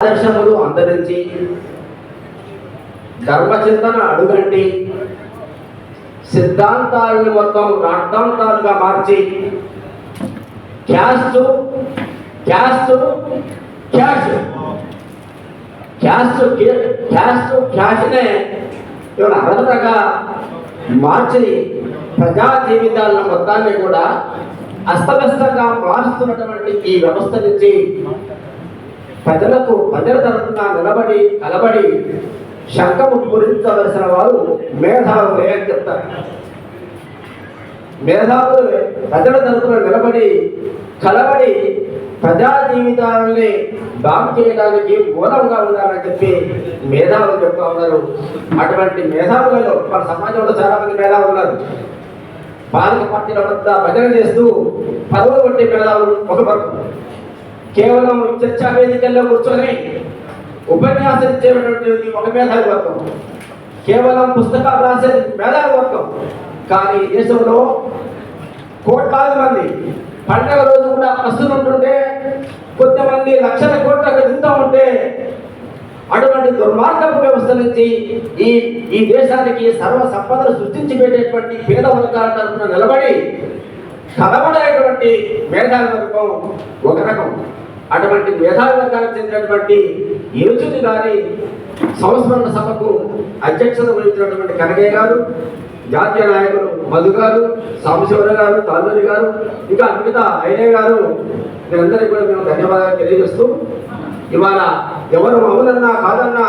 ఆదర్శములు అందరించి ధర్మచింతన అడుగంటి సిద్ధాంతాలను మొత్తం రాద్ధాంతాలుగా మార్చి caste caste cash caste caste క్యాష్నే ఇవాళ అర్హతగా మార్చి ప్రజా జీవితాల మొత్తాన్ని కూడా అస్తవ్యస్తంగా మారుస్తున్నటువంటి ఈ వ్యవస్థ నుంచి ప్రజలకు ప్రజల తరఫున నిలబడి కలబడి శంఖము పూరించవలసిన వారు మేధావులే అని చెప్తారు. మేధావులు ప్రజల తరఫున నిలబడి కలబడి ప్రజా జీవితాలని బాగు చేయడానికి మూలంగా ఉండాలని చెప్పి మేధావులు చెప్తా ఉన్నారు. అటువంటి మేధావులలో మన సమాజంలో చాలా మంది మేధావులు ఉన్నారు. పాలక పార్టీల వద్ద భజన చేస్తూ పదవులు కొట్టే మేధావులు ఒక వర్గం. కేవలం చర్చా వేదికల్లో కూర్చొని ఉపన్యాసం ఇచ్చేటటువంటి ఒక మేధావి వర్గం. కేవలం పుస్తకాలు రాసేది మేధావి వర్గం. కానీ దేశంలో కోట్లాది మంది పండగ రోజు కూడా ప్రస్తుతం ఉంటుంటే కొంతమంది లక్షల కోట్లకు తింటూ ఉంటే అటువంటి దుర్మార్గపు వ్యవస్థ నుంచి ఈ ఈ దేశానికి సర్వ సంపదలు సృష్టించి పెట్టేటువంటి పేద వర్గాల తరఫున నిలబడి కలబడేటువంటి మేధావి వర్గం ఒక రకం. అటువంటి మేధావి చెందినటువంటి యోచుని గారి సంస్మరణ సభకు అధ్యక్షత వహించినటువంటి కనగయ్య గారు జాతీయ నాయకులు మధు గారు సాంబశివర గారు తాల్లూరి గారు ఇంకా మిగతా ఐనే గారు మీరందరికీ కూడా మేము ధన్యవాదాలు తెలియజేస్తూ ఇవాళ ఎవరు అవునన్నా కాదన్నా